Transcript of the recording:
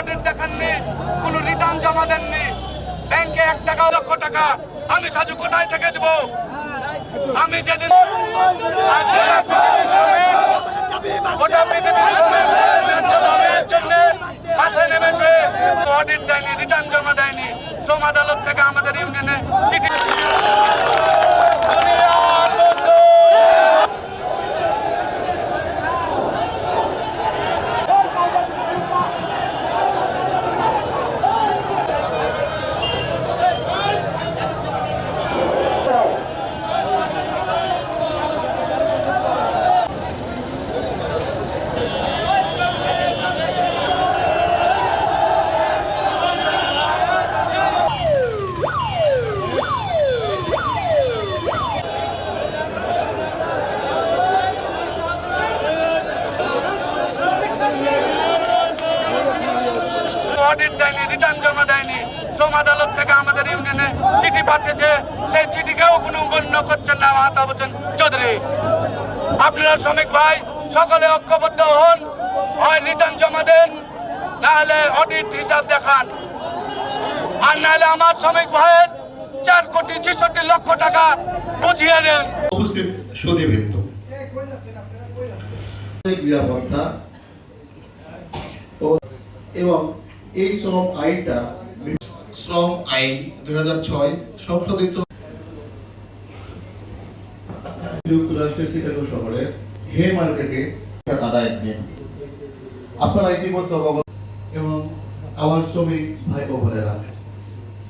Audit দেখাননি কোনো return জমা দেননি ব্যাংকে এক টাকা লক্ষ টাকা আমি সাজু কোথায় থেকে দেব আমি যেদিন দেয়নি রিটার্ন জমা দেয়নি শ্রম আদালত থেকে আমাদের ইউনিয়নে অডিট দেয়নি রিটার্ন জমা দেয়নি। শ্রম আদালত থেকে আমাদের ইউনিয়নে চিঠি পাঠিয়েছে। সেই চিঠিকেও কোনো গণ্য করছেন না মাতা বলছেন চৌধুরী। আপনারা শ্রমিক ভাই সকলে ঐক্যবদ্ধ হন। হয় রিটার্ন জমা দেন নাহলে অডিট হিসাব দেখান। আর নাহলে আমার শ্রমিক ভাইয়ের চার কোটি ছেষট্টি লক্ষ টাকা বুঝিয়ে দেন। উপস্থিত নিরাপত্তা এবং এই শ্রম আইনটা শ্রম আইন দুই সংশোধিত যুক্তরাষ্ট্রের শিকাগো শহরের হে মার্কেটে আদায় নিয়ে আপনারা ইতিমধ্যে অবগত এবং আমার শ্রমিক ভাই বোনেরা